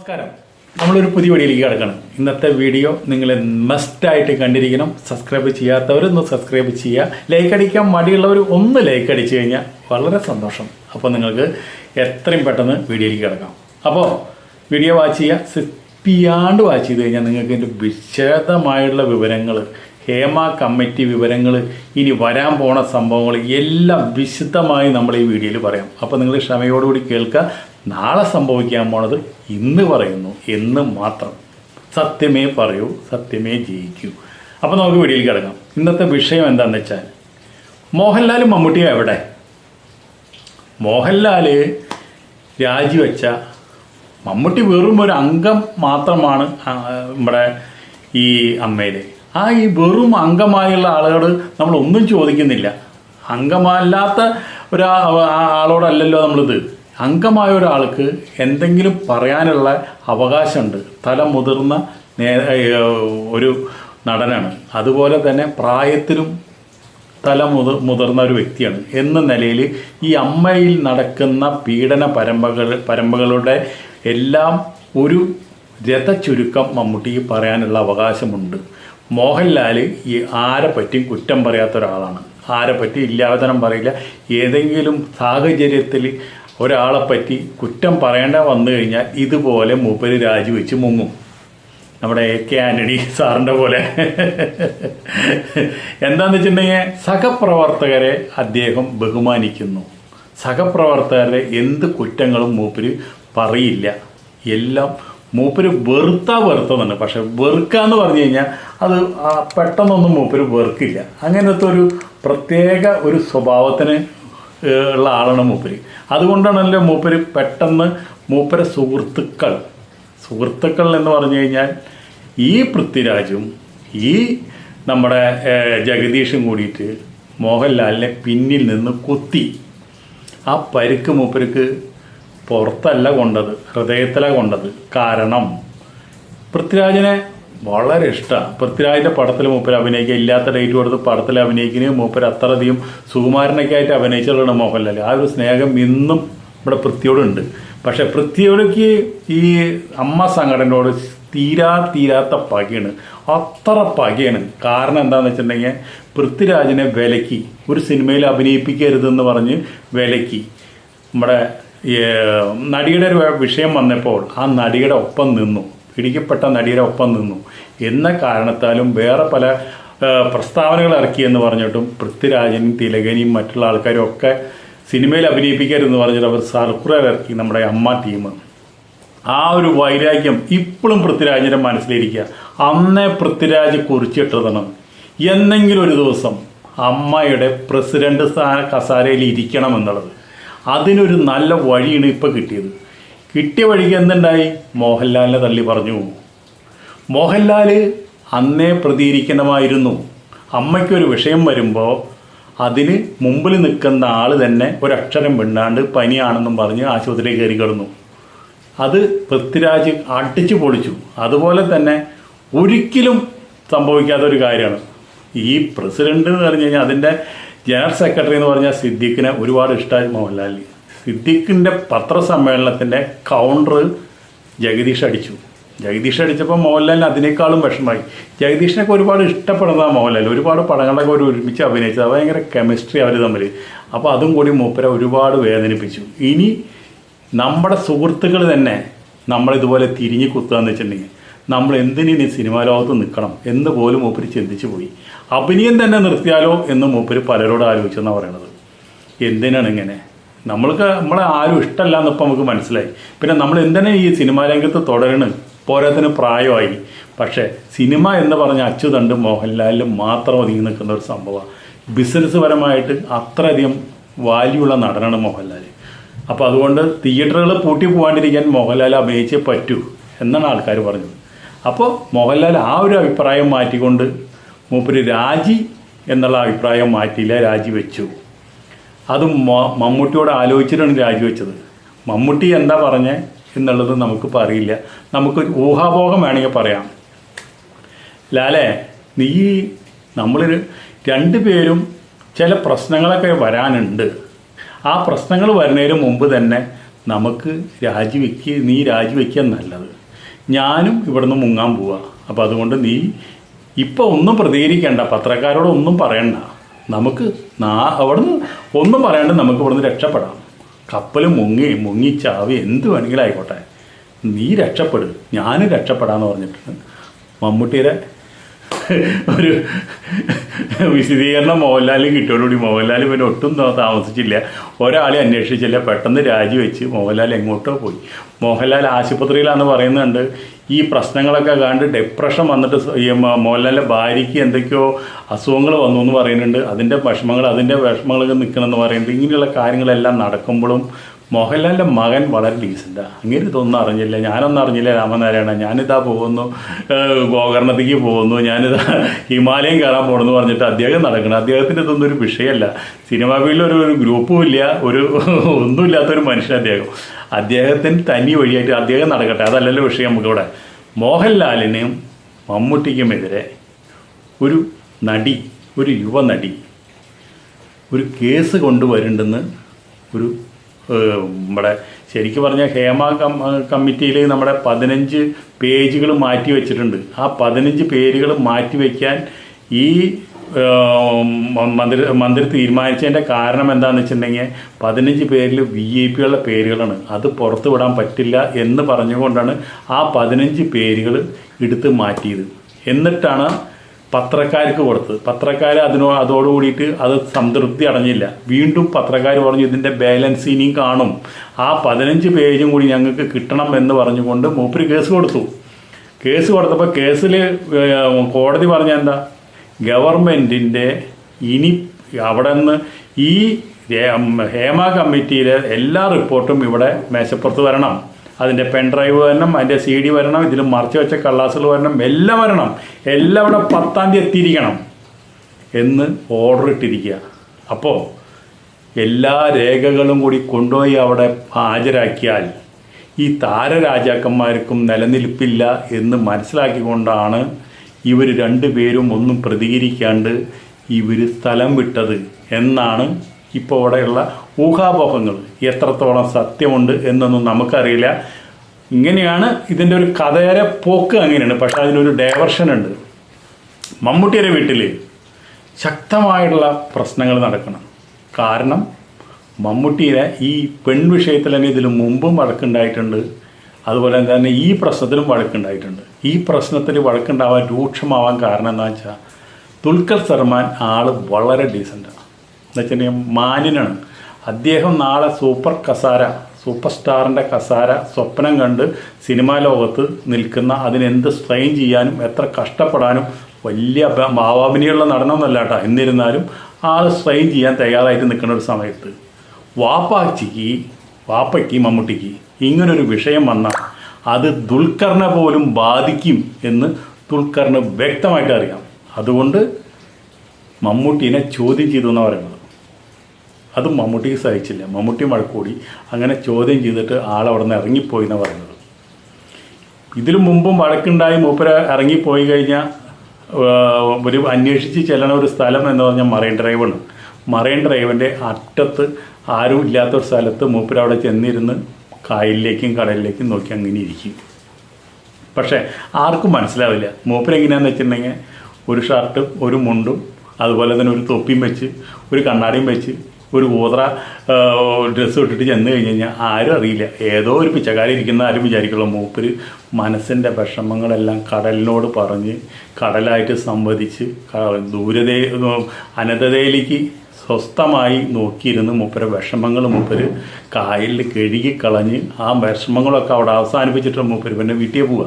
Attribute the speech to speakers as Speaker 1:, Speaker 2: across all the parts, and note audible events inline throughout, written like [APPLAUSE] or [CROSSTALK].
Speaker 1: നമസ്കാരം. നമ്മളൊരു പുതിയ വീഡിയോയിലേക്ക് കിടക്കണം. ഇന്നത്തെ വീഡിയോ നിങ്ങൾ മസ്റ്റായിട്ട് കണ്ടിരിക്കണം. സബ്സ്ക്രൈബ് ചെയ്യാത്തവർ ഒന്ന് സബ്സ്ക്രൈബ് ചെയ്യുക. ലൈക്ക് അടിക്കാൻ മടിയുള്ളവർ ഒന്ന് ലൈക്ക് അടിച്ചു കഴിഞ്ഞാൽ വളരെ സന്തോഷം. അപ്പോൾ നിങ്ങൾക്ക് എത്രയും പെട്ടെന്ന് വീഡിയോയിലേക്ക് കിടക്കാം. അപ്പോൾ വീഡിയോ വാച്ച് ചെയ്യുക. സിപ്പിയാണ്ട് വാച്ച് ചെയ്ത് കഴിഞ്ഞാൽ നിങ്ങൾക്ക് ഇതിന്റെ വിശദമായുള്ള വിവരങ്ങൾ ഹേമ കമ്മിറ്റി വിവരങ്ങൾ ഇനി വരാൻ പോണ സംഭവങ്ങൾ എല്ലാം വിശദമായി നമ്മൾ ഈ വീഡിയോയിൽ പറയാം. അപ്പോൾ നിങ്ങൾ ക്ഷമയോടുകൂടി കേൾക്കുക. നാളെ സംഭവിക്കാൻ പോണത് ഇന്ന് പറയുന്നു എന്ന് മാത്രം. സത്യമേ പറയൂ സത്യമേ ജയിക്കൂ. അപ്പോൾ നമുക്ക് വീഡിയോയിൽ കിടക്കാം. ഇന്നത്തെ വിഷയം എന്താണെന്ന് വെച്ചാൽ മോഹൻലാലും മമ്മൂട്ടിയും എവിടെ? മോഹൻലാൽ രാജിവെച്ച മമ്മൂട്ടി വെറും ഒരു അംഗം മാത്രമാണ് നമ്മുടെ ഈ അമ്മയിൽ ആ ഈ വെറും അംഗമായുള്ള ആളുകൾ നമ്മളൊന്നും ചോദിക്കുന്നില്ല. അംഗമല്ലാത്ത ഒരു ആളോടല്ലല്ലോ നമ്മളിത്. അംഗമായ ഒരാൾക്ക് എന്തെങ്കിലും പറയാനുള്ള അവകാശമുണ്ട്. തല മുതിർന്ന ഒരു നടനാണ്. അതുപോലെ തന്നെ പ്രായത്തിലും തല മുതിർ മുതിർന്ന ഒരു വ്യക്തിയാണ്. എന്ന നിലയിൽ ഈ അമ്മയിൽ നടക്കുന്ന പീഡന പരമ്പകൾ പരമ്പകളുടെ എല്ലാം ഒരു രഥചുരുക്കം മമ്മൂട്ടിക്ക് പറയാനുള്ള അവകാശമുണ്ട്. മോഹൻലാൽ ഈ ആരെ പറ്റിയും കുറ്റം പറയാത്ത ഒരാളാണ് ആരെ പറ്റി ഇല്ലാതനം പറയില്ല. ഏതെങ്കിലും സാഹചര്യത്തിൽ ഒരാളെ പറ്റി കുറ്റം പറയേണ്ട വന്നു കഴിഞ്ഞാൽ ഇതുപോലെ മൂപ്പര് രാജിവെച്ച് മുങ്ങും. നമ്മുടെ എ കെ ആന്റണി സാറിന്റെ പോലെ. എന്താന്ന് വെച്ചിട്ടുണ്ടെങ്കിൽ സഹപ്രവർത്തകരെ അദ്ദേഹം ബഹുമാനിക്കുന്നു. സഹപ്രവർത്തകരുടെ എന്ത് കുറ്റങ്ങളും മൂപ്പര് പറയില്ല. എല്ലാം മൂപ്പര് വെറുത്താ വെറുത്തതാണ്. പക്ഷെ വെറുക്കുക എന്ന് പറഞ്ഞു കഴിഞ്ഞാൽ അത് പെട്ടെന്നൊന്നും മൂപ്പര് വെറുക്കില്ല. അങ്ങനത്തെ ഒരു പ്രത്യേക ഒരു സ്വഭാവത്തിന് ഉള്ള ആളാണ് മൂപ്പര്. അതുകൊണ്ടാണല്ലോ മൂപ്പര് പെട്ടെന്ന് മൂപ്പരെ സുഹൃത്തുക്കൾ സുഹൃത്തുക്കൾ എന്ന് പറഞ്ഞു കഴിഞ്ഞാൽ ഈ പൃഥ്വിരാജും ഈ നമ്മുടെ ജഗദീഷും കൂടിയിട്ട് മോഹൻലാലിനെ പിന്നിൽ നിന്ന് കൊത്തി. ആ പരുക്ക് മൂപ്പർക്ക് പുറത്തല്ല കൊണ്ടത് ഹൃദയത്തിലാണ് കൊണ്ടത്. കാരണം പൃഥ്വിരാജിനെ വളരെ ഇഷ്ടമാണ് പൃഥ്വിരാജിന്റെ പടത്തിൽ മൂപ്പർ അഭിനയിക്കുക ഇല്ലാത്ത ഡേറ്റ് കൊടുത്ത് പടത്തിൽ അഭിനയിക്കുകയും മൂപ്പർ അത്രയധികം സുകുമാരനൊക്കെ ആയിട്ട് അഭിനയിച്ചുള്ളതാണ് മോഹൻലാൽ ആ ഒരു സ്നേഹം ഇന്നും ഇവിടെ പൃഥ്വിയോടുണ്ട് പക്ഷെ പൃഥ്വിയോടേക്ക് ഈ അമ്മ സംഘടനയോട് തീരാ തീരാത്ത പകയാണ്. അത്ര പകയാണ്. കാരണം എന്താണെന്ന് വെച്ചിട്ടുണ്ടെങ്കിൽ പൃഥ്വിരാജിനെ വിലക്കി ഒരു സിനിമയിൽ അഭിനയിപ്പിക്കരുതെന്ന് പറഞ്ഞ് വിലക്കി. നമ്മുടെ നടിയുടെ ഒരു വിഷയം വന്നപ്പോൾ ആ നടിയുടെ ഒപ്പം നിന്നു. പിടിക്കപ്പെട്ട നടിയുടെ ഒപ്പം നിന്നു. എന്ന കാരണത്താലും വേറെ പല പ്രസ്താവനകൾ ഇറക്കിയെന്ന് പറഞ്ഞിട്ടും പൃഥ്വിരാജനും തിലകനിയും മറ്റുള്ള ആൾക്കാരും ഒക്കെ സിനിമയിൽ അഭിനയിപ്പിക്കരുതെന്ന് പറഞ്ഞിട്ട് അവർ സർക്കുലർ ഇറക്കി നമ്മുടെ അമ്മ ടീം. ആ ഒരു വൈരാഗ്യം ഇപ്പോഴും പൃഥ്വിരാജിന്റെ മനസ്സിലിരിക്കുക. അന്നേ പൃഥ്വിരാജ് കുറിച്ചിട്ടതണം എന്നെങ്കിലും ഒരു ദിവസം അമ്മയുടെ പ്രസിഡന്റ് സ്ഥാന കസാരയിൽ ഇരിക്കണം എന്നുള്ളത്. അതിനൊരു നല്ല വഴിയാണ് ഇപ്പോൾ കിട്ടിയത്. കിട്ടിയ വഴിക്ക് എന്തുണ്ടായി? മോഹൻലാലിനെ തള്ളി പറഞ്ഞു. മോഹൻലാൽ അന്നേ പ്രതികരിക്കണമായിരുന്നു. അമ്മയ്ക്കൊരു വിഷയം വരുമ്പോൾ അതിന് മുമ്പിൽ നിൽക്കുന്ന ആൾ തന്നെ ഒരക്ഷരം മിണ്ടാണ്ട് പനിയാണെന്നും പറഞ്ഞ് ആശുപത്രിയിൽ കയറി കിടന്നു. അത് പൃഥ്വിരാജ് അടിച്ചു പൊളിച്ചു. അതുപോലെ തന്നെ ഒരിക്കലും സംഭവിക്കാത്ത ഒരു കാര്യമാണ്. ഈ പ്രസിഡന്റ് എന്ന് പറഞ്ഞു കഴിഞ്ഞാൽ അതിന്റെ ജനറൽ സെക്രട്ടറി എന്ന് പറഞ്ഞാൽ സിദ്ദിഖിനെ ഒരുപാട് ഇഷ്ടമായി മോഹൻലാലിന്. സിദ്ദിഖിന്റെ പത്രസമ്മേളനത്തിന്റെ കൗണ്ടർ ജഗദീഷ് അടിച്ചു. ജഗദീഷ് അടിച്ചപ്പോൾ മോഹൻലാലിന് അതിനേക്കാളും വിഷമായി ജഗദീഷിനൊക്കെ ഒരുപാട് ഇഷ്ടപ്പെടുന്നതാണ് മോഹൻലാൽ. ഒരുപാട് പടങ്ങളൊക്കെ അവർ ഒരുമിച്ച് അഭിനയിച്ചത്. അത് ഭയങ്കര കെമിസ്ട്രി അവർ തമ്മിൽ അപ്പോൾ അതും കൂടി മൂപ്പരെ ഒരുപാട് വേദനിപ്പിച്ചു. ഇനി നമ്മുടെ സുഹൃത്തുക്കൾ തന്നെ നമ്മളിതുപോലെ തിരിഞ്ഞു കുത്തുകയെന്ന് വെച്ചിട്ടുണ്ടെങ്കിൽ നമ്മൾ എന്തിനു സിനിമാ ലോകത്ത് നിൽക്കണം? എന്ന് പോലും മൂപ്പര് ചിന്തിച്ചു പോയി. അഭിനയം തന്നെ നിർത്തിയാലോ എന്ന് മൂപ്പര് പലരോട് ആലോചിച്ചെന്നാണ് പറയണത്. എന്തിനാണ് ഇങ്ങനെ? നമ്മൾക്ക് നമ്മളെ ആരും ഇഷ്ടമല്ല എന്നിപ്പോൾ നമുക്ക് മനസ്സിലായി. പിന്നെ നമ്മൾ എന്തിനാ ഈ സിനിമാ രംഗത്ത് തുടരണ? പോരാത്തിന് പ്രായമായി. പക്ഷേ സിനിമ എന്ന് പറഞ്ഞ അച്ചുതണ്ട് മോഹൻലാലിൽ മാത്രം ഒതുങ്ങി നിൽക്കുന്ന ഒരു സംഭവമാണ്. ബിസിനസ് പരമായിട്ട് അത്രയധികം വാല്യൂ ഉള്ള നടനാണ് മോഹൻലാൽ അപ്പോൾ അതുകൊണ്ട് തിയേറ്ററുകൾ പൂട്ടി പോകാണ്ടിരിക്കാൻ മോഹൻലാൽ അഭിനയിച്ചേ പറ്റൂ എന്നാണ് ആൾക്കാർ പറഞ്ഞത്. അപ്പോൾ മോഹൻലാൽ ആ ഒരു അഭിപ്രായം മാറ്റിക്കൊണ്ട് മൂപ്പര് രാജി എന്നുള്ള അഭിപ്രായം മാറ്റിയില്ല രാജി വെച്ചു. അത് മമ്മൂട്ടിയോട് ആലോചിച്ചിട്ടാണ് രാജിവെച്ചത്. മമ്മൂട്ടി എന്താ പറഞ്ഞേ എന്നുള്ളത് നമുക്കിപ്പോൾ അറിയില്ല. നമുക്ക് ഊഹാപോഹം വേണമെങ്കിൽ പറയാം. ലാലേ നീ നമ്മളൊരു രണ്ടുപേരും ചില പ്രശ്നങ്ങളൊക്കെ വരാനുണ്ട്. ആ പ്രശ്നങ്ങൾ വരുന്നതിന് മുമ്പ് തന്നെ നമുക്ക് രാജിവെക്കുക നീ രാജിവെക്കുക നല്ലത്. ഞാനും ഇവിടുന്ന് മുങ്ങാൻ പോവാ. അപ്പോൾ അതുകൊണ്ട് നീ ഇപ്പം ഒന്നും പ്രതികരിക്കേണ്ട പത്രക്കാരോടൊന്നും പറയണ്ട. നമുക്ക് നാ അവിടുന്ന് ഒന്നും പറയാണ്ട് നമുക്ക് ഇവിടുന്ന് രക്ഷപ്പെടാം. കപ്പൽ മുങ്ങി മുങ്ങി ചാവി എന്ത് വേണമെങ്കിലും ആയിക്കോട്ടെ. നീ രക്ഷപ്പെടും ഞാനും രക്ഷപ്പെടാമെന്ന് പറഞ്ഞിട്ടുണ്ട്. മമ്മൂട്ടിയുടെ ഒരു വിശദീകരണം മോഹൻലാലും കിട്ടിയോടുകൂടി. മോഹൻലാൽ പിന്നെ ഒട്ടും താമസിച്ചില്ല. ഒരാളെ അന്വേഷിച്ചില്ല. പെട്ടെന്ന് രാജിവെച്ച് മോഹൻലാൽ എങ്ങോട്ടോ പോയി. മോഹൻലാൽ ആശുപത്രിയിലാണെന്ന് പറയുന്നുണ്ട്. ഈ പ്രശ്നങ്ങളൊക്കെ കണ്ട് ഡിപ്രഷൻ വന്നിട്ട് മോഹൻലാലിന്റെ ഭാര്യയ്ക്ക് എന്തൊക്കെയോ അസുഖങ്ങൾ വന്നു എന്ന് പറയുന്നുണ്ട്. അതിന്റെ വിഷമങ്ങൾ അതിന്റെ വിഷമങ്ങളൊക്കെ നിൽക്കണമെന്ന് പറയുന്നുണ്ട്. ഇങ്ങനെയുള്ള കാര്യങ്ങളെല്ലാം നടക്കുമ്പോഴും മോഹൻലാലിന്റെ മകൻ വളരെ ഡീസന്റാണ് അങ്ങനെ ഇതൊന്നും അറിഞ്ഞില്ല. ഞാനൊന്നും അറിഞ്ഞില്ല രാമനാരായണ. ഞാനിതാ പോകുന്നു ഗോകർണത്തേക്ക് പോകുന്നു. ഞാനിതാ ഹിമാലയം കയറാൻ പോകണമെന്ന് പറഞ്ഞിട്ട് അദ്ദേഹം നടക്കണം. അദ്ദേഹത്തിന്റെ ഇതൊന്നും ഒരു വിഷയമല്ല. സിനിമാ ഫീൽഡിൽ ഒരു ഒരു ഗ്രൂപ്പും ഇല്ല. ഒരു [LAUGHS] ഒന്നുമില്ലാത്തൊരു മനുഷ്യൻ അദ്ദേഹം. അദ്ദേഹത്തിന് തനി വഴിയായിട്ട് അദ്ദേഹം നടക്കട്ടെ. അതല്ലല്ലോ വിഷയം നമുക്കിവിടെ. മോഹൻലാലിനും മമ്മൂട്ടിക്കുമെതിരെ ഒരു നടി ഒരു യുവനടി ഒരു കേസ് കൊണ്ടുവരുന്നുണ്ടെന്ന് ഒരു നമ്മുടെ ശരിക്കും പറഞ്ഞാൽ ഹേമ കമ്മിറ്റിയിൽ നമ്മുടെ പതിനഞ്ച് പേജുകൾ മാറ്റി വെച്ചിട്ടുണ്ട്. ആ പതിനഞ്ച് പേരുകൾ മാറ്റി വയ്ക്കാൻ ഈ മന്ത്രി മന്ത്രി തീരുമാനിച്ചതിന്റെ കാരണം എന്താണെന്ന് വെച്ചിട്ടുണ്ടെങ്കിൽ പതിനഞ്ച് പേരിൽ വി ഐ പികളുടെ പേരുകളാണ്. അത് പുറത്ത് വിടാൻ പറ്റില്ല എന്ന് പറഞ്ഞുകൊണ്ടാണ് ആ പതിനഞ്ച് പേരുകൾ എടുത്ത് മാറ്റിയത്. എന്നിട്ടാണ് പത്രക്കാർക്ക് കൊടുത്തത്. പത്രക്കാർ അതിനോ അതോട് കൂടിയിട്ട് അത് സംതൃപ്തി അടഞ്ഞില്ല. വീണ്ടും പത്രക്കാർ പറഞ്ഞു ഇതിന്റെ ബാലൻസ് ഇനിയും കാണും. ആ പതിനഞ്ച് പേജും കൂടി ഞങ്ങൾക്ക് കിട്ടണം എന്ന് പറഞ്ഞുകൊണ്ട് മൂപ്പര് കേസ് കൊടുത്തു. കേസ് കൊടുത്തപ്പോൾ കേസിൽ കോടതി പറഞ്ഞ എന്താ? ഗവൺമെന്റിന്റെ ഇനി അവിടെ നിന്ന് ഈ ഹേമ കമ്മിറ്റിയിലെ എല്ലാ റിപ്പോർട്ടും ഇവിടെ മേശപ്പുറത്ത് വരണം. അതിന്റെ പെൻഡ്രൈവ് വരണം അതിന്റെ സി ഡി വരണം ഇതിൽ മറച്ചു വെച്ച കള്ളാസുകൾ വരണം എല്ലാം വരണം. എല്ലാം ഇവിടെ പത്താം തീയതി എത്തിയിരിക്കണം എന്ന് ഓർഡർ ഇട്ടിരിക്കുക. അപ്പോൾ എല്ലാ രേഖകളും കൂടി കൊണ്ടുപോയി അവിടെ ഹാജരാക്കിയാൽ ഈ താരരാജാക്കന്മാർക്കും നിലനിൽപ്പില്ല എന്ന് മനസ്സിലാക്കിക്കൊണ്ടാണ് ഇവർ രണ്ടുപേരും ഒന്നും പ്രതികരിക്കാണ്ട് ഇവർ സ്ഥലം വിട്ടത് എന്നാണ് ഇപ്പോൾ ഇവിടെയുള്ള ഊഹാപോഹങ്ങൾ. എത്രത്തോളം സത്യമുണ്ട് എന്നൊന്നും നമുക്കറിയില്ല. ഇങ്ങനെയാണ് ഇതിന്റെ ഒരു കഥയരെ പോക്ക് അങ്ങനെയാണ്. പക്ഷേ അതിനൊരു ഡൈവർഷൻ ഉണ്ട്. മമ്മൂട്ടിയുടെ വീട്ടിൽ ശക്തമായിട്ടുള്ള പ്രശ്നങ്ങൾ നടക്കണം. കാരണം മമ്മൂട്ടിയിലെ ഈ പെൺ വിഷയത്തിൽ തന്നെ ഇതിന് മുമ്പും വഴക്കുണ്ടായിട്ടുണ്ട്. അതുപോലെ തന്നെ ഈ പ്രശ്നത്തിലും വഴക്കുണ്ടായിട്ടുണ്ട്. ഈ പ്രശ്നത്തിൽ വഴക്കുണ്ടാവാൻ രൂക്ഷമാവാൻ കാരണം എന്താ വെച്ചാൽ ദുൽഖർ സൽമാൻ ആൾ വളരെ ഡീസന്റാണ് എന്ന് വെച്ചിട്ടുണ്ടെങ്കിൽ മാന്യനാണ്. അദ്ദേഹം നാളെ സൂപ്പർ കസാര സൂപ്പർ സ്റ്റാറിന്റെ കസാര സ്വപ്നം കണ്ട് സിനിമാ ലോകത്ത് നിൽക്കുന്ന അതിനെന്ത് സ്ട്രെയിൻ ചെയ്യാനും എത്ര കഷ്ടപ്പെടാനും വലിയ ഭാവാഭിനയുള്ള നടനമൊന്നുമല്ല കേട്ടോ എന്നിരുന്നാലും ആൾ സ്ട്രെയിൻ ചെയ്യാൻ തയ്യാറായിട്ട് നിൽക്കുന്ന ഒരു സമയത്ത് വാപ്പാച്ചിക്ക് വാപ്പയ്ക്ക് മമ്മൂട്ടിക്ക് ഇങ്ങനൊരു വിഷയം വന്നാൽ അത് ദുൽഖറിനെ പോലും ബാധിക്കും എന്ന് ദുൽഖറിന് വ്യക്തമായിട്ട് അറിയാം. അതുകൊണ്ട് മമ്മൂട്ടിനെ ചോദ്യം ചെയ്തു എന്നാണ് പറയുന്നത്? അതും മമ്മൂട്ടിക്ക് സഹിച്ചില്ല. മമ്മൂട്ടി മഴക്കൂടി. അങ്ങനെ ചോദ്യം ചെയ്തിട്ട് ആളവിടെ നിന്ന് ഇറങ്ങിപ്പോയി എന്നാണ് പറയുന്നത് ഇതിനു മുമ്പും വഴക്കുണ്ടായി. മൂപ്പര ഇറങ്ങിപ്പോയി കഴിഞ്ഞാൽ ഒരു അന്വേഷിച്ച് ചെല്ലണ ഒരു സ്ഥലം എന്ന് പറഞ്ഞാൽ മറൈൻ ഡ്രൈവാണ്. മറൈൻ ഡ്രൈവിന്റെ അറ്റത്ത് ആരും ഇല്ലാത്തൊരു സ്ഥലത്ത് മൂപ്പര അവിടെ ചെന്നിരുന്ന് കായലിലേക്കും കടലിലേക്കും നോക്കി അങ്ങനെ ഇരിക്കും. പക്ഷേ ആർക്കും മനസ്സിലാവില്ല. മൂപ്പര എങ്ങനെയാണെന്ന് വെച്ചിട്ടുണ്ടെങ്കിൽ ഒരു ഷർട്ടും ഒരു മുണ്ടും അതുപോലെ തന്നെ ഒരു തൊപ്പിയും വെച്ച് ഒരു കണ്ണാടിയും വെച്ച് ഒരു ഊതറ ഡ്രസ്സ് ഇട്ടിട്ട് ചെന്ന് കഴിഞ്ഞ് കഴിഞ്ഞാൽ ആരും അറിയില്ല. ഏതോ ഒരു പിച്ചക്കാരി ഇരിക്കുന്ന ആരും വിചാരിക്കുള്ളൂ മൂപ്പര് മനസ്സിന്റെ വിഷമങ്ങളെല്ലാം കടലിനോട് പറഞ്ഞ് കടലായിട്ട് സംവദിച്ച് ദൂരതേ അനന്തതയിലേക്ക് സ്വസ്ഥമായി നോക്കിയിരുന്ന് മൂപ്പരെ വിഷമങ്ങൾ മൂപ്പര് കായലിൽ കഴുകിക്കളഞ്ഞ് ആ വിഷമങ്ങളൊക്കെ അവിടെ അവസാനിപ്പിച്ചിട്ട് മൂപ്പര് പിന്നെ വീട്ടിൽ പോവുക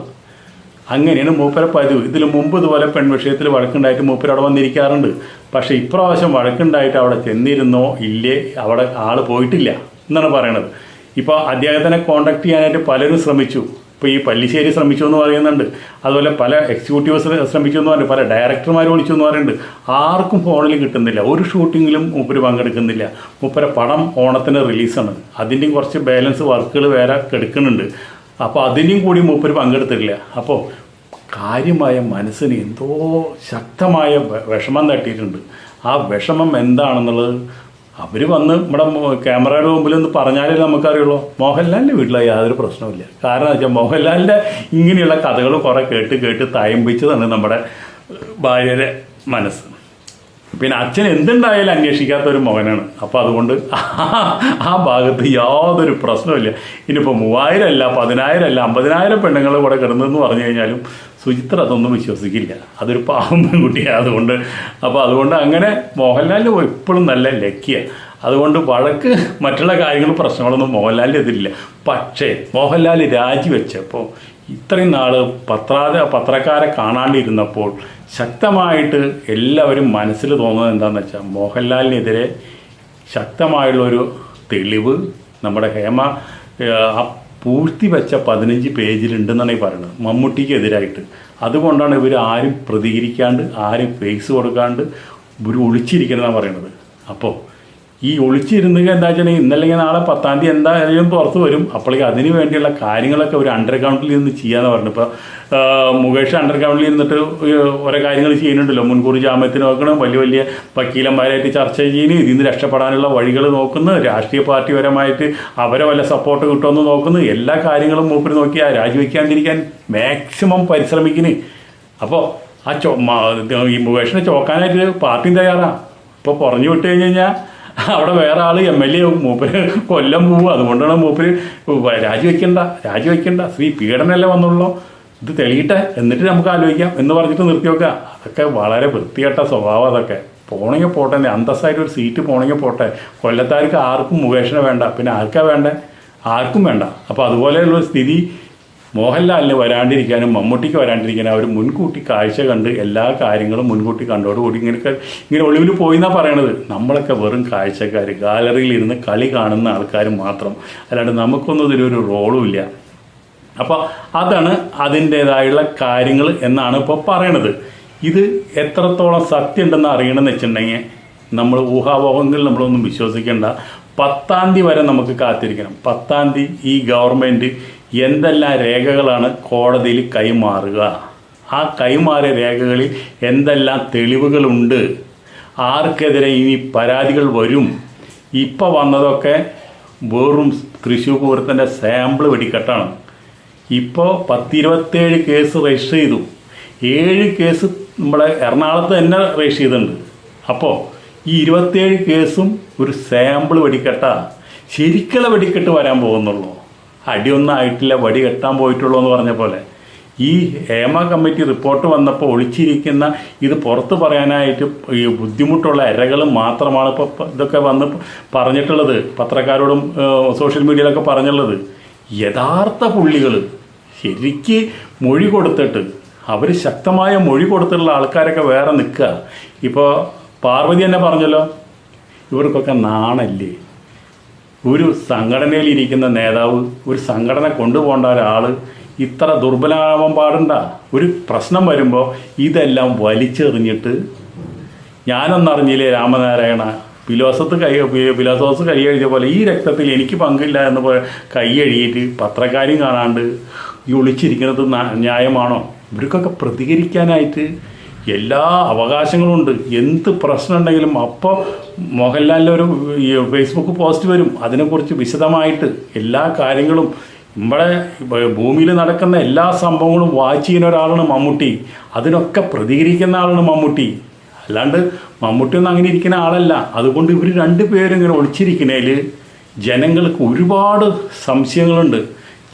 Speaker 1: അങ്ങനെയാണ് മൂപ്പര പതിവ്. ഇതിന് മുമ്പ് ഇതുപോലെ പെൺവിഷയത്തിൽ വഴക്കുണ്ടായിട്ട് മൂപ്പര് അവിടെ വന്നിരിക്കാറുണ്ട്. പക്ഷേ ഇപ്രാവശ്യം വഴക്കുണ്ടായിട്ട് അവിടെ ചെന്നിരുന്നോ ഇല്ലേ അവിടെ ആൾ പോയിട്ടില്ല എന്നാണ് പറയണത്. ഇപ്പോൾ അദ്ദേഹത്തിനെ കോണ്ടാക്ട് ചെയ്യാനായിട്ട് പലരും ശ്രമിച്ചു. ഇപ്പോൾ ഈ പല്ലിശ്ശേരി ശ്രമിച്ചു എന്ന് പറയുന്നുണ്ട്. അതുപോലെ പല എക്സിക്യൂട്ടീവ്സ് ശ്രമിച്ചു എന്ന് പറയുന്നുണ്ട്. പല ഡയറക്ടർമാർ വിളിച്ചു എന്ന് പറയുന്നുണ്ട്. ആർക്കും ഫോണിൽ കിട്ടുന്നില്ല. ഒരു ഷൂട്ടിങ്ങിലും മൂപ്പര് പങ്കെടുക്കുന്നില്ല. മൂപ്പര പടം ഓണത്തിന് റിലീസാണ് അതിന്റെയും കുറച്ച് ബാലൻസ് വർക്കുകൾ വേറെ കെടുക്കുന്നുണ്ട്. അപ്പോൾ അതിനും കൂടി മൂപ്പര് പങ്കെടുത്തിട്ടില്ല. അപ്പോൾ കാര്യമായ മനസ്സിന് എന്തോ ശക്തമായ വിഷമം തട്ടിയിട്ടുണ്ട്. ആ വിഷമം എന്താണെന്നുള്ളത് അവർ വന്ന് നമ്മുടെ ക്യാമറയുടെ മുമ്പിൽ ഒന്ന് പറഞ്ഞാലേ നമുക്കറിയുള്ളൂ. മോഹൻലാലിന്റെ വീട്ടിൽ യാതൊരു പ്രശ്നവുമില്ല. കാരണം വെച്ചാൽ മോഹൻലാലിന്റെ ഇങ്ങനെയുള്ള കഥകൾ കുറേ കേട്ട് കേട്ട് തയമ്പിച്ചതാണ് നമ്മുടെ ഭാര്യയുടെ മനസ്സ്. പിന്നെ അച്ഛൻ എന്തുണ്ടായാലും അന്വേഷിക്കാത്ത ഒരു മകനാണ്. അപ്പോൾ അതുകൊണ്ട് ആ ഭാഗത്ത് യാതൊരു പ്രശ്നമില്ല ഇനിയിപ്പോൾ മൂവായിരം അല്ല പതിനായിരം അല്ല അമ്പതിനായിരം പെണ്ണുങ്ങൾ ഇവിടെ കിടന്നെന്ന് പറഞ്ഞു കഴിഞ്ഞാലും സുചിത്ര അതൊന്നും വിശ്വസിക്കില്ല. അതൊരു പാവം പെൺകുട്ടിയാണ് അതുകൊണ്ട്. അപ്പോൾ അതുകൊണ്ട് അങ്ങനെ മോഹൻലാലിന് എപ്പോഴും നല്ല ലക്കിയാണ് അതുകൊണ്ട് വഴക്ക് മറ്റുള്ള കാര്യങ്ങൾ പ്രശ്നങ്ങളൊന്നും മോഹൻലാലിന്റെ എതിരില്ല. പക്ഷേ മോഹൻലാൽ രാജിവെച്ചപ്പോൾ ഇത്രയും നാൾ പത്രാത പത്രക്കാരെ കാണാണ്ടിരുന്നപ്പോൾ ശക്തമായിട്ട് എല്ലാവരും മനസ്സിൽ തോന്നുന്നത് എന്താണെന്ന് വെച്ചാൽ മോഹൻലാലിനെതിരെ ശക്തമായുള്ളൊരു തെളിവ് നമ്മുടെ ഹേമ ആ പൂഴ്ത്തി വെച്ച പതിനഞ്ച് പേജിലുണ്ടെന്നാണ് ഈ പറയുന്നത്. മമ്മൂട്ടിക്കെതിരായിട്ട്. അതുകൊണ്ടാണ് ഇവർ ആരും പ്രതികരിക്കാണ്ട് ആരും ഫേസ് കൊടുക്കാണ്ട് ഇവർ ഒളിച്ചിരിക്കണമെന്നാണ് പറയുന്നത്. അപ്പോൾ ഈ ഒളിച്ചിരുന്നുക എന്താ വെച്ചിട്ടുണ്ടെങ്കിൽ ഇന്നല്ലെങ്കിൽ നാളെ പത്താം തീയതി എന്തായാലും പുറത്ത് വരും. അപ്പോഴേക്ക് അതിന് വേണ്ടിയുള്ള കാര്യങ്ങളൊക്കെ ഒരു അണ്ടർഗ്രൗണ്ടിൽ നിന്ന് ചെയ്യാന്ന് പറഞ്ഞു ഇപ്പോൾ മുകേഷ് അണ്ടർഗ്രൗണ്ടിൽ ഇരുന്നിട്ട് ഓരോ കാര്യങ്ങൾ ചെയ്യുന്നുണ്ടല്ലോ. മുൻകൂർ ജാമ്യത്തിന് നോക്കണം. വലിയ വലിയ വക്കീലന്മാരായിട്ട് ചർച്ച ചെയ്യുന്നു ഇതിൽ നിന്ന് രക്ഷപ്പെടാനുള്ള വഴികൾ നോക്കുന്നു. രാഷ്ട്രീയ പാർട്ടിപരമായിട്ട് അവരെ വല്ല സപ്പോർട്ട് കിട്ടുമെന്ന് നോക്കുന്നു. എല്ലാ കാര്യങ്ങളും മൂപ്പര് നോക്കിയാൽ രാജിവെക്കാണ്ടിരിക്കാൻ മാക്സിമം പരിശ്രമിക്കുന്നു അപ്പോൾ ആ ചോ ഈ മുകേഷിനെ ചോക്കാനായിട്ട് പാർട്ടിയും തയ്യാറാണ് ഇപ്പോൾ പറഞ്ഞു വിട്ട് കഴിഞ്ഞ് കഴിഞ്ഞാൽ അവിടെ വേറെ ആൾ എം എൽ എ മൂപ്പര് കൊല്ലം പോവുക അതുകൊണ്ടാണ് മൂപ്പര് രാജിവെക്കണ്ട രാജിവെക്കണ്ട. ശ്രീ പീഡനല്ലേ വന്നുള്ളൂ. ഇത് തെളിയിട്ടെ. എന്നിട്ട് നമുക്ക് ആലോചിക്കാം എന്ന് പറഞ്ഞിട്ട് നിർത്തി വെക്കുക അതൊക്കെ വളരെ വൃത്തികെട്ട സ്വഭാവം അതൊക്കെ. പോണെങ്കിൽ പോട്ടെ. അന്തസ്സായിട്ട് ഒരു സീറ്റ് പോണെങ്കിൽ പോട്ടെ. കൊല്ലത്താർക്ക് ആർക്കും മുകേഷിനെ വേണ്ട. പിന്നെ ആർക്കാ വേണ്ടേ? ആർക്കും വേണ്ട. അപ്പോൾ അതുപോലെയുള്ള സ്ഥിതി മോഹൻലാലിന് വരാണ്ടിരിക്കാനും മമ്മൂട്ടിക്ക് വരാണ്ടിരിക്കാനും അവർ മുൻകൂട്ടി കാഴ്ച കണ്ട് എല്ലാ കാര്യങ്ങളും മുൻകൂട്ടി കണ്ടോടുകൂടി ഇങ്ങനെയൊക്കെ ഇങ്ങനെ ഒളിവിൽ പോയി എന്നാണ് പറയണത്. നമ്മളൊക്കെ വെറും കാഴ്ചക്കാർ ഗാലറിയിൽ ഇരുന്ന് കളി കാണുന്ന ആൾക്കാർ മാത്രം. അല്ലാണ്ട് നമുക്കൊന്നും ഇതിലൊരു റോളും ഇല്ല. അപ്പോൾ അതാണ് അതിന്റേതായുള്ള കാര്യങ്ങൾ എന്നാണ് ഇപ്പോൾ പറയണത്. ഇത് എത്രത്തോളം സത്യമുണ്ടെന്ന് അറിയണമെന്ന് വെച്ചിട്ടുണ്ടെങ്കിൽ നമ്മൾ ഊഹാപോഹങ്ങളിൽ നമ്മളൊന്നും വിശ്വസിക്കേണ്ട. പത്താം തീയതി വരെ നമുക്ക് കാത്തിരിക്കണം. പത്താം തീയതി ഈ ഗവൺമെന്റ് എന്തെല്ലാം രേഖകളാണ് കോടതിയിൽ കൈമാറുക? ആ കൈമാറിയ രേഖകളിൽ എന്തെല്ലാം തെളിവുകളുണ്ട്? ആർക്കെതിരെ ഇനി പരാതികൾ വരും? ഇപ്പോൾ വന്നതൊക്കെ വെറും തൃശ്ശൂർ പൂരത്തിന്റെ സാമ്പിൾ വെടിക്കെട്ടാണ്. ഇപ്പോൾ പത്തിരുപത്തേഴ് കേസ് രജിസ്റ്റർ ചെയ്തു. ഏഴ് കേസ് നമ്മുടെ എറണാകുളത്ത് തന്നെ രജിസ്റ്റർ ചെയ്തിട്ടുണ്ട്. അപ്പോൾ ഈ ഇരുപത്തേഴ് കേസും ഒരു സാമ്പിൾ വെടിക്കെട്ടാണ് ശരിക്കുള്ള വെടിക്കെട്ട് വരാൻ പോകുന്നുള്ളൂ. അടിയൊന്നും ആയിട്ടില്ല വടി കെട്ടാൻ പോയിട്ടുള്ളൂ എന്ന് പറഞ്ഞ പോലെ. ഈ ഹേമ കമ്മിറ്റി റിപ്പോർട്ട് വന്നപ്പോൾ ഒളിച്ചിരിക്കുന്ന ഇത് പുറത്ത് പറയാനായിട്ട് ഈ ബുദ്ധിമുട്ടുള്ള ഇരകൾ മാത്രമാണ് ഇപ്പോൾ ഇതൊക്കെ വന്ന് പറഞ്ഞിട്ടുള്ളത് പത്രക്കാരോടും സോഷ്യൽ മീഡിയയിലൊക്കെ പറഞ്ഞുള്ളത് യഥാർത്ഥ പുള്ളികൾ ശരിക്ക് മൊഴി കൊടുത്തിട്ട് അവർ ശക്തമായ മൊഴി കൊടുത്തിട്ടുള്ള ആൾക്കാരൊക്കെ വേറെ നിൽക്കുക ഇപ്പോൾ പാർവതി തന്നെ പറഞ്ഞല്ലോ ഇവർക്കൊക്കെ നാണല്ലേ? ഒരു സംഘടനയിൽ ഇരിക്കുന്ന നേതാവ് ഒരു സംഘടന കൊണ്ടുപോകേണ്ട ഒരാൾ ഇത്ര ദുർബലമാവാൻ പാടണ്ട. ഒരു പ്രശ്നം വരുമ്പോൾ ഇതെല്ലാം വലിച്ചെറിഞ്ഞിട്ട് ഞാനൊന്നറിഞ്ഞില്ലേ രാമനാരായണ ഫിലോസത്ത് കൈ ഫിലോസോസ് കൈ പോലെ ഈ രക്തത്തിൽ എനിക്ക് പങ്കില്ല എന്ന് കൈ എഴുതിയിട്ട് പത്രക്കാരും കാണാണ്ട് ഈ ഒളിച്ചിരിക്കുന്നത് ന്യായമാണോ? ഇവർക്കൊക്കെ പ്രതികരിക്കാനായിട്ട് എല്ലാ അവകാശങ്ങളും ഉണ്ട്. എന്ത് പ്രശ്നം ഉണ്ടെങ്കിലും അപ്പോൾ മോഹൻലാലിന്റെ ഒരു ഫേസ്ബുക്ക് പോസ്റ്റ് വരും. അതിനെക്കുറിച്ച് വിശദമായിട്ട് എല്ലാ കാര്യങ്ങളും നമ്മുടെ ഭൂമിയിൽ നടക്കുന്ന എല്ലാ സംഭവങ്ങളും വാച്ച് ചെയ്യുന്ന ഒരാളാണ് മമ്മൂട്ടി. അതിനൊക്കെ പ്രതികരിക്കുന്ന ആളാണ് മമ്മൂട്ടി. അല്ലാണ്ട് മമ്മൂട്ടി ഒന്നും അങ്ങനെ ഇരിക്കുന്ന ആളല്ല. അതുകൊണ്ട് ഇവർ രണ്ടുപേരും ഇങ്ങനെ ഒളിച്ചിരിക്കുന്നതിൽ ജനങ്ങൾക്ക് ഒരുപാട് സംശയങ്ങളുണ്ട്.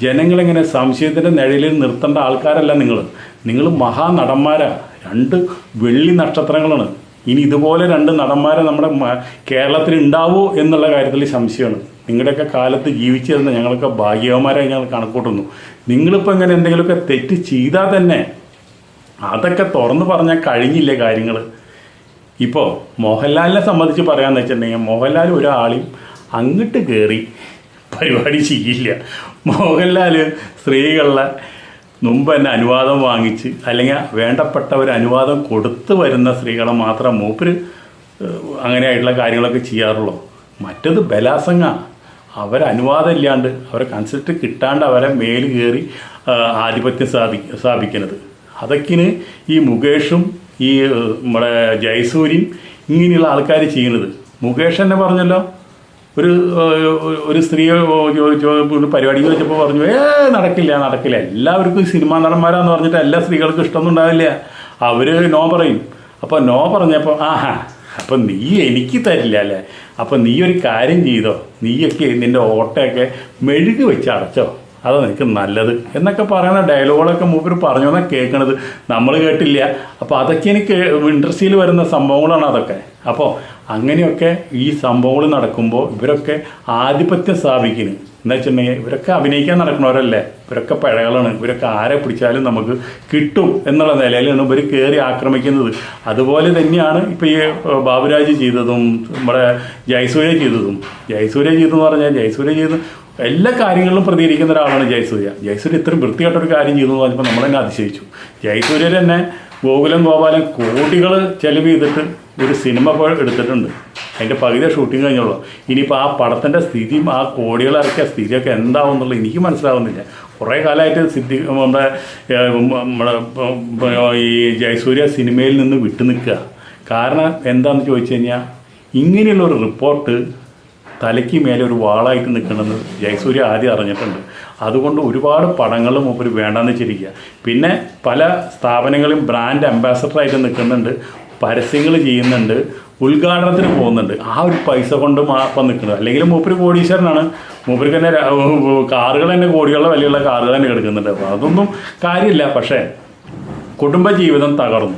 Speaker 1: ജനങ്ങളിങ്ങനെ സംശയത്തിന്റെ നിഴലിൽ നിർത്തേണ്ട ആൾക്കാരല്ല നിങ്ങൾ നിങ്ങൾ മഹാനടന്മാരാ. രണ്ട് വെള്ളി നക്ഷത്രങ്ങളാണ്. ഇനി ഇതുപോലെ രണ്ട് നടന്മാരെ നമ്മുടെ കേരളത്തിൽ ഉണ്ടാവോ എന്നുള്ള കാര്യത്തിൽ സംശയമാണ്. നിങ്ങളുടെയൊക്കെ കാലത്ത് ജീവിച്ചു തരുന്ന ഞങ്ങളൊക്കെ ഭാഗ്യവന്മാരായി ഞങ്ങൾ കണക്കൂട്ടുന്നു. നിങ്ങളിപ്പോൾ ഇങ്ങനെ എന്തെങ്കിലുമൊക്കെ തെറ്റ് ചെയ്താൽ തന്നെ അതൊക്കെ തുറന്നു പറഞ്ഞാൽ കഴിഞ്ഞില്ലേ കാര്യങ്ങൾ ഇപ്പോൾ മോഹൻലാലിനെ സംബന്ധിച്ച് പറയാമെന്ന് വെച്ചിട്ടുണ്ടെങ്കിൽ മോഹൻലാൽ ഒരാളെയും അങ്ങോട്ട് കയറി പരിപാടി ചെയ്യില്ല. മോഹൻലാൽ സ്ത്രീകളുടെ മുമ്പ് തന്നെ അനുവാദം വാങ്ങിച്ച് അല്ലെങ്കിൽ വേണ്ടപ്പെട്ടവർ അനുവാദം കൊടുത്തു വരുന്ന സ്ത്രീകളെ മാത്രം മൂപ്പര് അങ്ങനെയായിട്ടുള്ള കാര്യങ്ങളൊക്കെ ചെയ്യാറുള്ളൂ. മറ്റത് ബലാസംഗ. അവരനുവാദം ഇല്ലാണ്ട് അവരെ കൺസൾട്ട് കിട്ടാണ്ട് അവരെ മേൽ കയറി ആധിപത്യം സ്ഥാപി സ്ഥാപിക്കുന്നത്. അതൊക്കെയാണ് ഈ മുകേഷും ഈ നമ്മുടെ ജയസൂര്യയും ഇങ്ങനെയുള്ള ആൾക്കാർ ചെയ്യുന്നത്. മുകേഷ് തന്നെ പറഞ്ഞല്ലോ? ഒരു ഒരു സ്ത്രീ ഒരു പരിപാടിക്ക് വെച്ചപ്പോൾ പറഞ്ഞു ഏ നടക്കില്ല നടക്കില്ല. എല്ലാവർക്കും സിനിമാ നടന്മാരാന്ന് പറഞ്ഞിട്ട് എല്ലാ സ്ത്രീകൾക്കും ഇഷ്ടമൊന്നും ഉണ്ടാവില്ല. അവർ നോ പറയും. അപ്പോൾ നോ പറഞ്ഞപ്പോൾ ആഹാ അപ്പം നീ എനിക്ക് തരില്ല അല്ലേ? അപ്പം നീ ഒരു കാര്യം ചെയ്തോ? നീയൊക്കെ നിന്റെ ഓട്ടയൊക്കെ മെഴുകി വെച്ച് അടച്ചോ? അതാ നിനക്ക് നല്ലത്. എന്നൊക്കെ പറയുന്ന ഡയലോഗുകളൊക്കെ മൂപ്പർ പറഞ്ഞു എന്നാ കേൾക്കണത് നമ്മൾ കേട്ടില്ല. അപ്പോൾ അതൊക്കെ എനിക്ക് ഇൻഡസ്ട്രിയിൽ വരുന്ന സംഭവങ്ങളാണ് അതൊക്കെ. അപ്പോൾ അങ്ങനെയൊക്കെ ഈ സംഭവങ്ങൾ നടക്കുമ്പോൾ ഇവരൊക്കെ ആധിപത്യം സ്ഥാപിക്കുന്നു. എന്താ വെച്ചിട്ടുണ്ടെങ്കിൽ ഇവരൊക്കെ അഭിനയിക്കാൻ നടക്കുന്നവരല്ലേ? ഇവരൊക്കെ പഴകളാണ്. ഇവരൊക്കെ ആരെ പിടിച്ചാലും നമുക്ക് കിട്ടും എന്നുള്ള നിലയിലാണ് ഇവർ കയറി ആക്രമിക്കുന്നത്. അതുപോലെ തന്നെയാണ് ഇപ്പോൾ ഈ ബാബുരാജ് ചെയ്തതും നമ്മുടെ ജയസൂര്യ ചെയ്തതും. ജയസൂര്യ ചെയ്തെന്ന് പറഞ്ഞാൽ ജയസൂര്യ ചെയ്ത് എല്ലാ കാര്യങ്ങളിലും പ്രതികരിക്കുന്ന ഒരാളാണ് ജയസൂര്യ. ജയസൂര്യ ഇത്രയും വൃത്തികെട്ട ഒരു കാര്യം ചെയ്തു എന്ന് പറഞ്ഞപ്പോൾ നമ്മൾ തന്നെ അതിശയിച്ചു. ജയസൂര്യ തന്നെ ഗോകുലം ഗോപാലൻ കോടികൾ ചെലവ് ചെയ്തിട്ട് ഒരു സിനിമ എടുത്തിട്ടുണ്ട്. അതിന്റെ പകുതി ഷൂട്ടിംഗ് കഴിഞ്ഞുള്ളൂ ഇനിയിപ്പോൾ ആ പടത്തിന്റെ സ്ഥിതിയും ആ കോടികൾ ഇറക്കിയ സ്ഥിതിയൊക്കെ എന്താവും എന്നുള്ളത് എനിക്ക് മനസ്സിലാവുന്നില്ല. കുറേ കാലമായിട്ട് സിദ്ധി നമ്മുടെ നമ്മുടെ ഈ ജയസൂര്യ സിനിമയിൽ നിന്ന് വിട്ടു നിൽക്കുക. കാരണം എന്താണെന്ന് ചോദിച്ചു കഴിഞ്ഞാൽ ഇങ്ങനെയുള്ള ഒരു റിപ്പോർട്ട് തലയ്ക്ക് മേലെ ഒരു വാളായിട്ട് നിൽക്കണമെന്ന് ജയസൂര്യ ആദ്യം അറിഞ്ഞിട്ടുണ്ട്. അതുകൊണ്ട് ഒരുപാട് പടങ്ങളും മൂപ്പർ വേണ്ടെന്ന് വെച്ചിരിക്കുക. പിന്നെ പല സ്ഥാപനങ്ങളും ബ്രാൻഡ് അംബാസഡറായിട്ട് നിൽക്കുന്നുണ്ട്. പരസ്യങ്ങൾ ചെയ്യുന്നുണ്ട് ഉദ്ഘാടനത്തിന് പോകുന്നുണ്ട്. ആ ഒരു പൈസ കൊണ്ട് മാപ്പം നിൽക്കുന്നത്. അല്ലെങ്കിൽ മൂപ്പര് കോടീശ്വരനാണ്. മൂപ്പർക്ക് തന്നെ കാറുകൾ തന്നെ കോടികളുടെ വിലയുള്ള കാറുകൾ തന്നെ കിടക്കുന്നുണ്ട് അപ്പോൾ അതൊന്നും കാര്യമില്ല. പക്ഷേ കുടുംബജീവിതം തകർന്നു.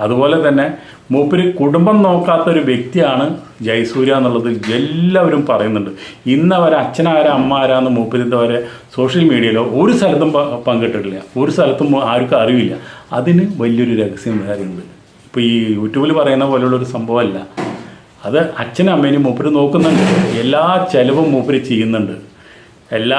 Speaker 1: അതുപോലെ തന്നെ മൂപ്പര് കുടുംബം നോക്കാത്തൊരു വ്യക്തിയാണ് ജയസൂര്യ എന്നുള്ളത് എല്ലാവരും പറയുന്നുണ്ട്. ഇന്ന് അച്ഛനാരാ അമ്മ ആരാന്ന് വരെ സോഷ്യൽ മീഡിയയിലോ ഒരു സ്ഥലത്തും പങ്കിട്ടിട്ടില്ല. ഒരു സ്ഥലത്തും ആർക്കും അറിവില്ല. അതിന് വലിയൊരു രഹസ്യം വേറെയുണ്ട് ഇപ്പോൾ ഈ യൂട്യൂബിൽ പറയുന്ന പോലുള്ള ഒരു സംഭവമല്ല. അത് അച്ഛനും അമ്മേനും മൂപ്പര് നോക്കുന്നുണ്ട്. എല്ലാ ചെലവും മൂപ്പര് ചെയ്യുന്നുണ്ട്. എല്ലാ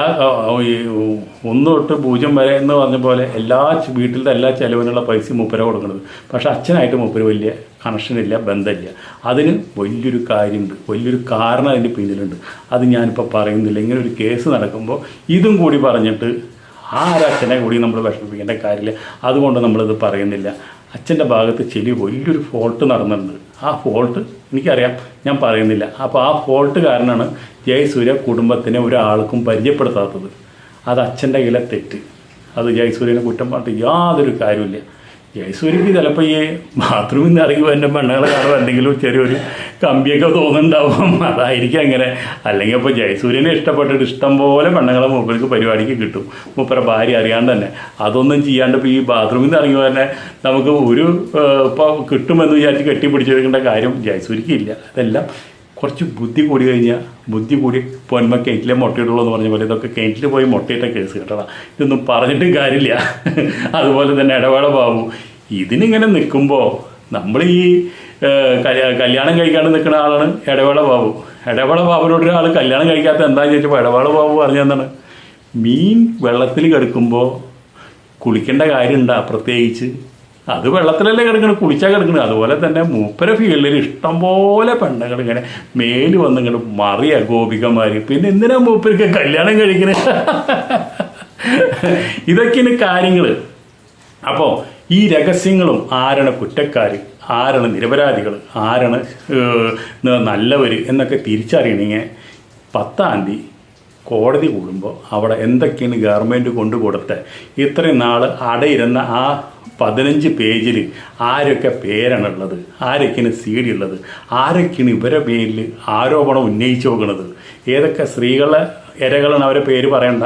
Speaker 1: ഒന്ന് തൊട്ട് പൂജ്യം വരെ എന്ന് പറഞ്ഞ പോലെ എല്ലാ വീട്ടിലത്തെ എല്ലാ ചെലവിനുള്ള പൈസ മൂപ്പര കൊടുക്കുന്നത്. പക്ഷേ അച്ഛനായിട്ട് മൂപ്പര് വലിയ കണക്ഷനില്ല ബന്ധമില്ല. അതിന് വലിയൊരു കാര്യമുണ്ട്. വലിയൊരു കാരണം അതിന്റെ പിന്നിലുണ്ട്. അത് ഞാനിപ്പോൾ പറയുന്നില്ല. ഇങ്ങനെ ഒരു കേസ് നടക്കുമ്പോൾ ഇതും കൂടി പറഞ്ഞിട്ട് ആ ഒരച്ഛനെ കൂടി നമ്മൾ വിഷമിപ്പിക്കേണ്ട കാര്യമില്ല. അതുകൊണ്ട് നമ്മളിത് പറയുന്നില്ല. അച്ഛന്റെ ഭാഗത്ത് ചെലി വലിയൊരു ഫോൾട്ട് നടന്നിട്ടുണ്ട്. ആ ഫോൾട്ട് എനിക്കറിയാം ഞാൻ പറയുന്നില്ല. അപ്പോൾ ആ ഫോൾട്ട് കാരണമാണ് ജയസൂര്യ കുടുംബത്തിനെ ഒരാൾക്കും പരിചയപ്പെടുത്താത്തത്. അത് അച്ഛന്റെ കയ്യിലെ തെറ്റ്. അത് ജയസൂര്യനെ കുറ്റം പറഞ്ഞിട്ട് യാതൊരു കാര്യമില്ല ജയസൂര്യക്ക് ചിലപ്പോൾ ഈ ബാത്റൂമിൽ നിന്ന് ഇറങ്ങി എന്റെ പെണ്ണുകളെ കാണുമ്പോൾ എന്തെങ്കിലും ചെറിയൊരു കമ്പിയൊക്കെ തോന്നുന്നുണ്ടാവും. [LAUGHS] അതായിരിക്കും അങ്ങനെ. അല്ലെങ്കിൽ ഇപ്പോൾ ജയസൂര്യനെ ഇഷ്ടപ്പെട്ടിട്ട് ഇഷ്ടം പോലെ പെണ്ണുങ്ങളെ മൂപ്പർക്ക് പരിപാടിക്ക് കിട്ടും. മൂപ്പര ഭാര്യ അറിയാണ്ട് തന്നെ. അതൊന്നും ചെയ്യാണ്ട് ഇപ്പോൾ ഈ ബാത്റൂമിൽ നിന്ന് ഇറങ്ങി തന്നെ നമുക്ക് ഒരു ഇപ്പോൾ കിട്ടുമെന്ന് വിചാരിച്ച് കെട്ടിപ്പിടിച്ചെടുക്കേണ്ട കാര്യം ജയസൂര്യക്ക് ഇല്ല. അതെല്ലാം കുറച്ച് ബുദ്ധി കൂടി കഴിഞ്ഞാൽ ബുദ്ധി കൂടി പൊന്മ കിണറ്റിലെ മുട്ടയിട്ടുള്ളൂ എന്ന് പറഞ്ഞ പോലെ ഇതൊക്കെ കിണറ്റിൽ പോയി മുട്ടയിട്ട കേസ് കേട്ടടാ ഇതൊന്നും പറഞ്ഞിട്ടും കാര്യമില്ല. [LAUGHS] അതുപോലെ തന്നെ ഇടവേള ബാബു. ഇതിനിങ്ങനെ നിൽക്കുമ്പോൾ നമ്മൾ ഈ കല്യാണം കഴിക്കാണ്ട് നിൽക്കുന്ന ആളാണ് ഇടവേള ബാബു. ഇടവേള ബാബുനോട് ഒരാൾ കല്യാണം കഴിക്കാത്ത എന്താണെന്ന് ചോദിച്ചപ്പോൾ ഇടവേള ബാബു പറഞ്ഞു എന്താണ് മീൻ വെള്ളത്തിൽ കിടക്കുമ്പോൾ കുളിക്കേണ്ട കാര്യമുണ്ടാ പ്രത്യേകിച്ച്? അത് വെള്ളത്തിലല്ലേ കിടക്കണം കുളിച്ചാൽ കിടക്കണം അതുപോലെ തന്നെ മൂപ്പര ഫീൽഡിൽ ഇഷ്ടംപോലെ പെണ്ണുങ്ങൾ ഇങ്ങനെ മേൽ വന്ന് ഇങ്ങനെ മറിയ ഗോപികമാർ പിന്നെ എന്തിനാ മൂപ്പർക്ക് കല്യാണം കഴിക്കണേ? ഇതൊക്കെയാണ് കാര്യങ്ങൾ അപ്പോൾ ഈ രഹസ്യങ്ങളും ആരാണ് കുറ്റക്കാർ ആരാണ് നിരപരാധികൾ? ആരാണ് നല്ലവർ എന്നൊക്കെ തിരിച്ചറിയണമെങ്കിൽ പത്താം തീയതി കോടതി കൂടുമ്പോൾ അവിടെ എന്തൊക്കെയാണ് ഗവൺമെന്റ് കൊണ്ടു കൊടുത്ത? ഇത്രയും നാൾ അടയിരുന്ന ആ പതിനഞ്ച് പേജിൽ ആരൊക്കെ പേരാണുള്ളത് ആരൊക്കെയാണ് സി ഡി ഉള്ളത്? ആരൊക്കെയാണ് ഇവരെ പേരിൽ ആരോപണം ഉന്നയിച്ചു നോക്കുന്നത് ഏതൊക്കെ സ്ത്രീകളെ ഇരകളാണ് അവരെ പേര് പറയണ്ട?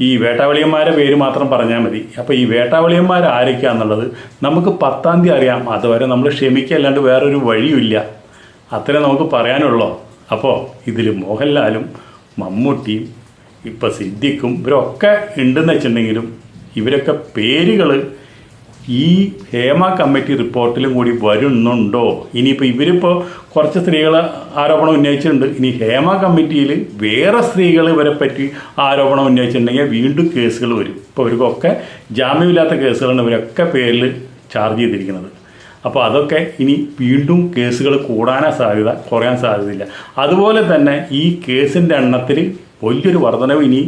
Speaker 1: ഈ വേട്ടാവളിയന്മാരെ പേര് മാത്രം പറഞ്ഞാൽ മതി. അപ്പോൾ ഈ വേട്ടാവളിയന്മാർ ആരൊക്കെയാണെന്നുള്ളത് നമുക്ക് പത്താം തീയതി അറിയാം. അതുവരെ നമ്മൾ ക്ഷമിക്കുക അല്ലാണ്ട് വേറൊരു വഴിയുമില്ല. അത്രേ നമുക്ക് പറയാനുള്ളൂ. അപ്പോൾ ഇതിൽ മോഹൻലാലും മമ്മൂട്ടിയും ഇപ്പോൾ സിദ്ദിഖും ഇവരൊക്കെ ഉണ്ടെന്ന് വെച്ചിട്ടുണ്ടെങ്കിലും ഇവരൊക്കെ പേരുകൾ ഈ ഹേമ കമ്മിറ്റി റിപ്പോർട്ടിലും കൂടി വരുന്നുണ്ടോ? ഇനിയിപ്പോൾ ഇവരിപ്പോൾ കുറച്ച് സ്ത്രീകൾ ആരോപണം ഉന്നയിച്ചിട്ടുണ്ട്. ഇനി ഹേമ കമ്മിറ്റിയിൽ വേറെ സ്ത്രീകൾ ഇവരെ പറ്റി ആരോപണം ഉന്നയിച്ചിട്ടുണ്ടെങ്കിൽ വീണ്ടും കേസുകൾ വരും. ഇപ്പോൾ ഇവർക്കൊക്കെ ജാമ്യമില്ലാത്ത കേസുകളാണ് ഇവരൊക്കെ പേരിൽ ചാർജ് ചെയ്തിരിക്കുന്നത്. അപ്പോൾ അതൊക്കെ ഇനി വീണ്ടും കേസുകൾ കൂടാനാ സാധ്യത കുറയാൻ സാധ്യതയില്ല. അതുപോലെ തന്നെ ഈ കേസിന്റെ എണ്ണത്തിൽ വലിയൊരു വർധനവ് ഇനി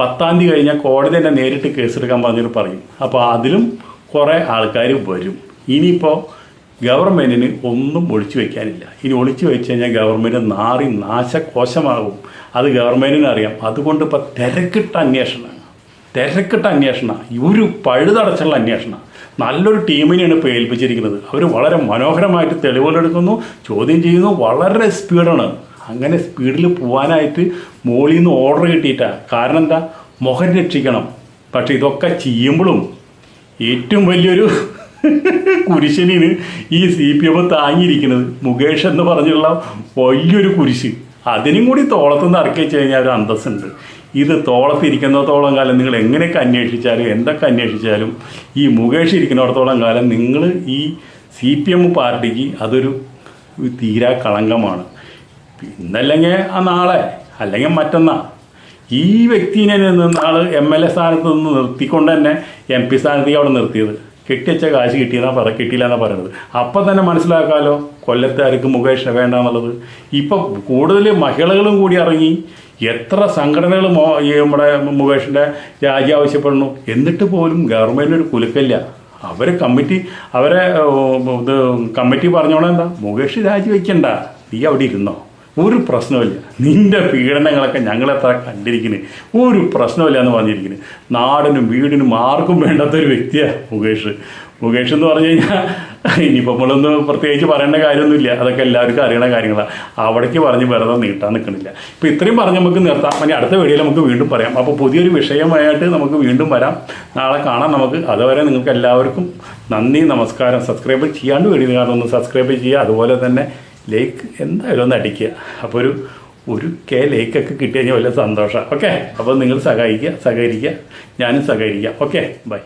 Speaker 1: പത്താം തീയതി കഴിഞ്ഞാൽ കോടതി തന്നെ നേരിട്ട് കേസെടുക്കാൻ പറഞ്ഞിട്ട് പറയും. അപ്പോൾ അതിലും കുറേ ആൾക്കാർ വരും. ഇനിയിപ്പോൾ ഗവൺമെന്റിന് ഒന്നും ഒളിച്ചു വയ്ക്കാനില്ല ഇനി ഒളിച്ചു വെച്ച് കഴിഞ്ഞാൽ ഗവൺമെന്റ് നാറി നാശകോശമാകും. അത് ഗവൺമെന്റിന് അറിയാം. അതുകൊണ്ട് ഇപ്പോൾ തിരക്കിട്ട അന്വേഷണം തിരക്കിട്ട അന്വേഷണം ഒരു പഴുതടച്ചുള്ള അന്വേഷണം നല്ലൊരു ടീമിനെയാണ് ഇപ്പോൾ ഏൽപ്പിച്ചിരിക്കുന്നത്. അവർ വളരെ മനോഹരമായിട്ട് തെളിവുകളെടുക്കുന്നു ചോദ്യം ചെയ്യുന്നു വളരെ സ്പീഡാണ്. അങ്ങനെ സ്പീഡിൽ പോകാനായിട്ട് മോളിന്ന് നിന്ന് ഓർഡർ കിട്ടിയിട്ടാണ് കാരണം എന്താ? മുഖം രക്ഷിക്കണം. പക്ഷേ ഇതൊക്കെ ചെയ്യുമ്പോഴും ഏറ്റവും വലിയൊരു കുരിശനിന് ഈ സി പി എം താങ്ങിയിരിക്കുന്നത്. മുകേഷ് എന്ന് പറഞ്ഞുള്ള വലിയൊരു കുരിശ്. അതിനും കൂടി തോളത്തുനിന്ന് ഇറക്കി വെച്ച് കഴിഞ്ഞാൽ ഒരു അന്തസ്സുണ്ട്. ഇത് തോളത്തിരിക്കുന്നിടത്തോളം കാലം നിങ്ങൾ എങ്ങനെയൊക്കെ അന്വേഷിച്ചാലും എന്തൊക്കെ അന്വേഷിച്ചാലും ഈ മുകേഷ് ഇരിക്കുന്നിടത്തോളം കാലം നിങ്ങൾ ഈ സി പി എം പാർട്ടിക്ക് അതൊരു തീരാ കളങ്കമാണ്. ഇന്നല്ലെങ്കിൽ ആ നാളെ അല്ലെങ്കിൽ മറ്റന്നാ ഈ വ്യക്തിനെ നാൾ എം എൽ എ സ്ഥാനത്ത് നിന്ന് നിർത്തിക്കൊണ്ട് തന്നെ എം പി സ്ഥാനത്തേക്ക് അവിടെ നിർത്തിയത്. കെട്ടിവെച്ച കാശ് കിട്ടിയെന്നാ പറ കിട്ടിയില്ല എന്നാണ് പറയുന്നത് അപ്പം തന്നെ മനസ്സിലാക്കാമല്ലോ കൊല്ലത്തെ ആർക്ക് വേണ്ട എന്നുള്ളത് ഇപ്പം കൂടുതൽ മഹിളകളും കൂടി ഇറങ്ങി എത്ര സംഘടനകൾ നമ്മുടെ മുകേഷിന്റെ രാജി ആവശ്യപ്പെടുന്നു എന്നിട്ട് പോലും ഗവൺമെന്റിന് ഒരു കുലുക്കല്ല അവർ കമ്മിറ്റി അവരെ ഇത് കമ്മിറ്റി പറഞ്ഞോളെന്താ മുകേഷ് രാജിവെക്കണ്ട. നീ അവിടെ ഇരുന്നോ? ഒരു പ്രശ്നമില്ല നിന്റെ പീഡനങ്ങളൊക്കെ ഞങ്ങളെത്ര കണ്ടിരിക്കുന്നു ഒരു പ്രശ്നമില്ല എന്ന് പറഞ്ഞിരിക്കുന്നു നാടിനും വീടിനും ആർക്കും വേണ്ടാത്ത ഒരു വ്യക്തിയാണ് മുകേഷ്. മുകേഷ് എന്ന് പറഞ്ഞു കഴിഞ്ഞാൽ ഇനിയിപ്പോൾ നമ്മളൊന്ന് പ്രത്യേകിച്ച് പറയേണ്ട കാര്യമൊന്നുമില്ല. അതൊക്കെ എല്ലാവർക്കും അറിയണ കാര്യങ്ങളാണ് അവിടേക്ക് പറഞ്ഞ് വെറുതെ നീട്ടാൻ നിൽക്കണില്ല. ഇപ്പോൾ ഇത്രയും പറഞ്ഞ് നമുക്ക് നിർത്താം. ഇനി അടുത്ത വീഡിയോയിൽ നമുക്ക് വീണ്ടും പറയാം. അപ്പോൾ പുതിയൊരു വിഷയമായിട്ട് നമുക്ക് വീണ്ടും വരാം. നാളെ കാണാം നമുക്ക്. അതുവരെ നിങ്ങൾക്ക് എല്ലാവർക്കും നന്ദി നമസ്കാരം. സബ്സ്ക്രൈബ് ചെയ്യാണ്ട് വീഡിയോ ഒന്ന് സബ്സ്ക്രൈബ് ചെയ്യുക. അതുപോലെ തന്നെ ലൈക്ക് എന്തായാലും ഒന്ന് അടിക്കുക. അപ്പോൾ ഒരു ഒരു കെ ലേക്കൊക്കെ കിട്ടി കഴിഞ്ഞാൽ വലിയ സന്തോഷം. ഓക്കെ അപ്പോൾ നിങ്ങൾ സഹായിക്കുക സഹകരിക്കുക. ഞാനും സഹകരിക്കുക ഓക്കെ ബൈ